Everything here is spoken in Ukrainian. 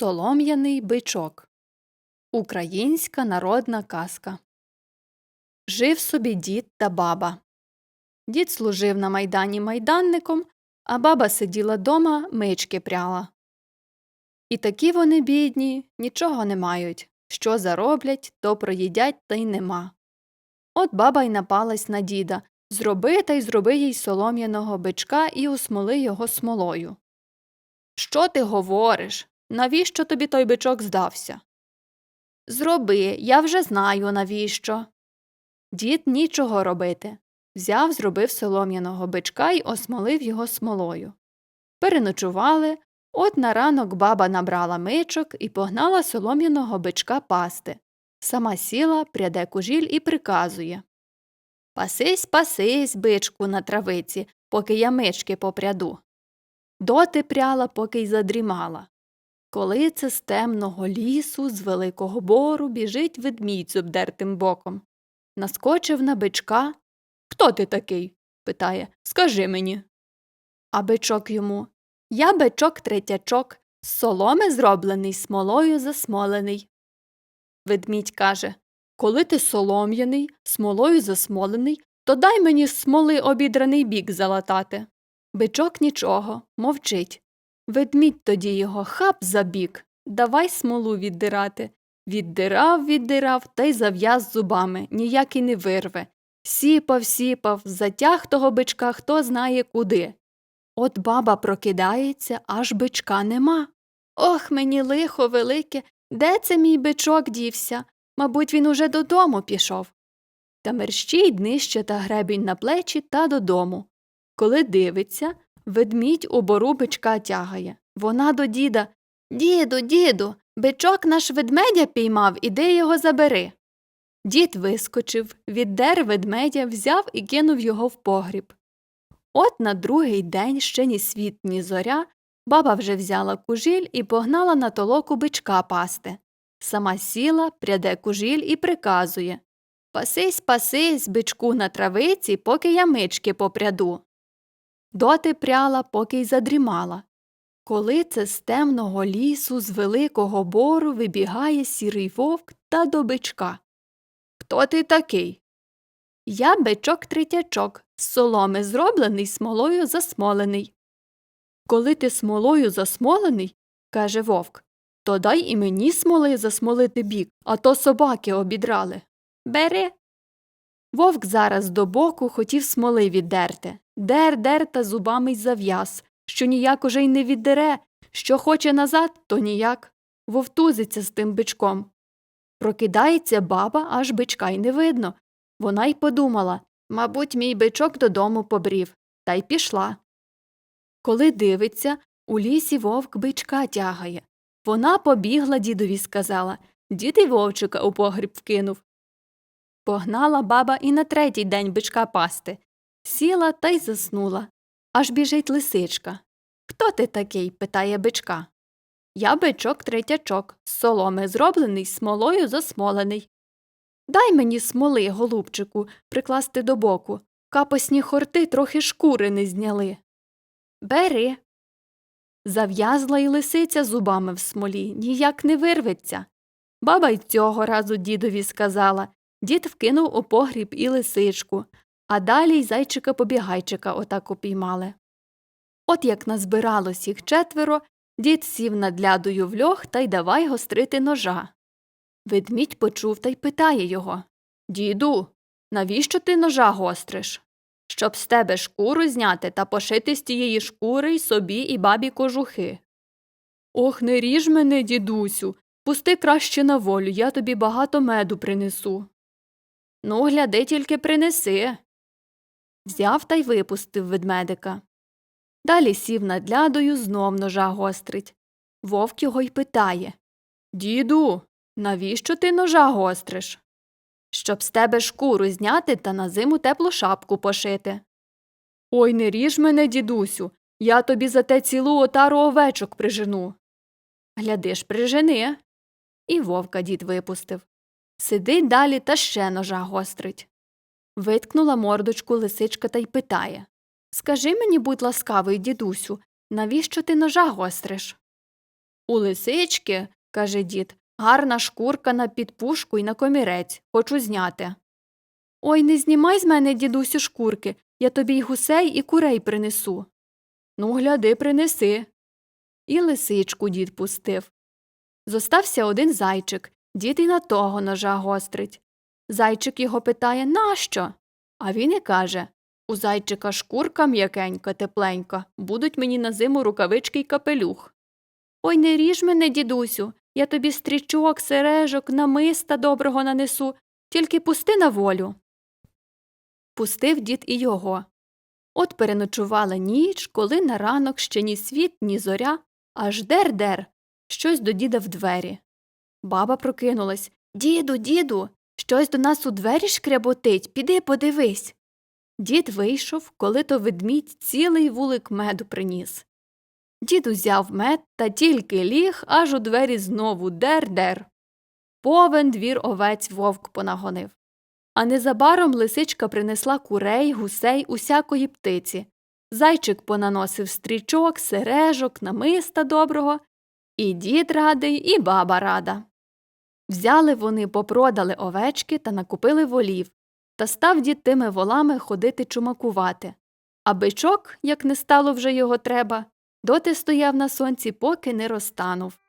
Солом'яний бичок. Українська народна казка. Жив собі дід та баба. Дід служив на майдані майданником, а баба сиділа дома, мички пряла. І такі вони бідні, нічого не мають. Що зароблять, то проїдять та й нема. От баба й напалась на діда зроби та й зроби їй солом'яного бичка і усмоли його смолою. Що ти говориш? Навіщо тобі той бичок здався? Зроби, я вже знаю, навіщо. Дід нічого робити. Взяв, зробив солом'яного бичка й осмолив його смолою. Переночували, от на ранок баба набрала мичок і погнала солом'яного бичка пасти. Сама сіла, пряде кужіль і приказує Пасись, пасись, бичку, на травиці, поки я мички попряду. Доти пряла, поки й задрімала. Коли це з темного лісу, з великого бору біжить ведмідь з обдертим боком. Наскочив на бичка. Хто ти такий? питає. Скажи мені. А бичок йому Я бичок третячок, з соломи зроблений, смолою засмолений. Ведмідь каже Коли ти солом'яний, смолою засмолений, то дай мені смоли обідраний бік залатати. Бичок нічого, мовчить. Ведмідь тоді його хап за бік, давай смолу віддирати. Віддирав, віддирав та й зав'яз зубами, ніяк і не вирве. Сіпав, сіпав, затяг того бичка хто знає куди. От баба прокидається, аж бичка нема. Ох, мені лихо велике, де це мій бичок дівся? Мабуть, він уже додому пішов. Та мерщій днище та гребінь на плечі та додому. Коли дивиться, ведмідь у бору бичка тягає. Вона до діда Діду, діду, бичок наш ведмедя піймав, іди його забери. Дід вискочив, віддер ведмедя, взяв і кинув його в погріб. От на другий день ще ні світ, ні зоря, баба вже взяла кужіль і погнала на толоку бичка пасти. Сама сіла, пряде кужіль і приказує Пасись, пасись, бичку на травиці, поки я мички попряду. Доти пряла, поки й задрімала. Коли це з темного лісу, з великого бору вибігає сірий вовк та до бичка. Хто ти такий? Я бичок третячок, з соломи зроблений, смолою засмолений. Коли ти смолою засмолений, каже вовк, то дай і мені смоли засмолити бік, а то собаки обідрали. Бери. Вовк зараз до боку хотів смоли віддерти. Дер дер та зубами й зав'яз, що ніяк уже й не віддере, що хоче назад, то ніяк. Вовтузиться з тим бичком. Прокидається баба, аж бичка й не видно. Вона й подумала мабуть, мій бичок додому побрів, та й пішла. Коли дивиться, у лісі вовк бичка тягає. Вона побігла дідові сказала Дід і вовчика у погріб вкинув. Погнала баба і на третій день бичка пасти. Сіла та й заснула. Аж біжить лисичка. Хто ти такий? питає бичка. Я бичок третячок, з соломи зроблений, смолою засмолений. Дай мені смоли, голубчику, прикласти до боку. Капосні хорти трохи шкури не зняли. Бери. Зав'язла й лисиця зубами в смолі, ніяк не вирветься. Баба й цього разу дідові сказала Дід вкинув у погріб і лисичку, а далі й зайчика побігайчика отак упіймали. От як назбиралось їх четверо, дід сів над лядою в льох та й давай гострити ножа. Ведмідь почув та й питає його Діду, навіщо ти ножа гостриш? Щоб з тебе шкуру зняти та пошити з тієї шкури й собі і бабі кожухи. Ох, не ріж мене, дідусю, пусти краще на волю, я тобі багато меду принесу. Ну, гляди, тільки принеси. Взяв та й випустив ведмедика. Далі сів над лядою, знов ножа гострить. Вовк його й питає Діду, навіщо ти ножа гостриш? Щоб з тебе шкуру зняти та на зиму теплу шапку пошити. Ой, не ріж мене, дідусю, я тобі за те цілу отару овечок прижену. Глядиш, прижени. І вовка дід випустив. Сидить далі та ще ножа гострить. Виткнула мордочку лисичка та й питає Скажи мені, будь ласкавий, дідусю, навіщо ти ножа гостриш? У лисички, каже дід, гарна шкурка на підпушку і на комірець. Хочу зняти. Ой, не знімай з мене, дідусю, шкурки. Я тобі й гусей, і курей принесу. Ну, гляди, принеси. І лисичку дід пустив. Зостався один зайчик, дід і на того ножа гострить. Зайчик його питає Нащо? А він і каже У зайчика шкурка м'якенька, тепленька, будуть мені на зиму рукавички й капелюх. Ой, не ріж мене, дідусю, я тобі стрічок, сережок, намиста доброго нанесу, тільки пусти на волю. Пустив дід і його. От переночувала ніч, коли на ранок ще ні світ, ні зоря, аж дер-дер, щось до діда в двері. Баба прокинулась. Діду, діду, щось до нас у двері шкряботить, піди подивись. Дід вийшов, коли то ведмідь цілий вулик меду приніс. Дід узяв мед та тільки ліг, аж у двері знову дер-дер. Повен двір овець вовк понагонив. А незабаром лисичка принесла курей, гусей, усякої птиці. Зайчик понаносив стрічок, сережок, намиста доброго, і дід радий, і баба рада. Взяли вони, попродали овечки та накупили волів, та став дід тими волами ходити чумакувати. А бичок, як не стало вже його треба, доти стояв на сонці, поки не розтанув.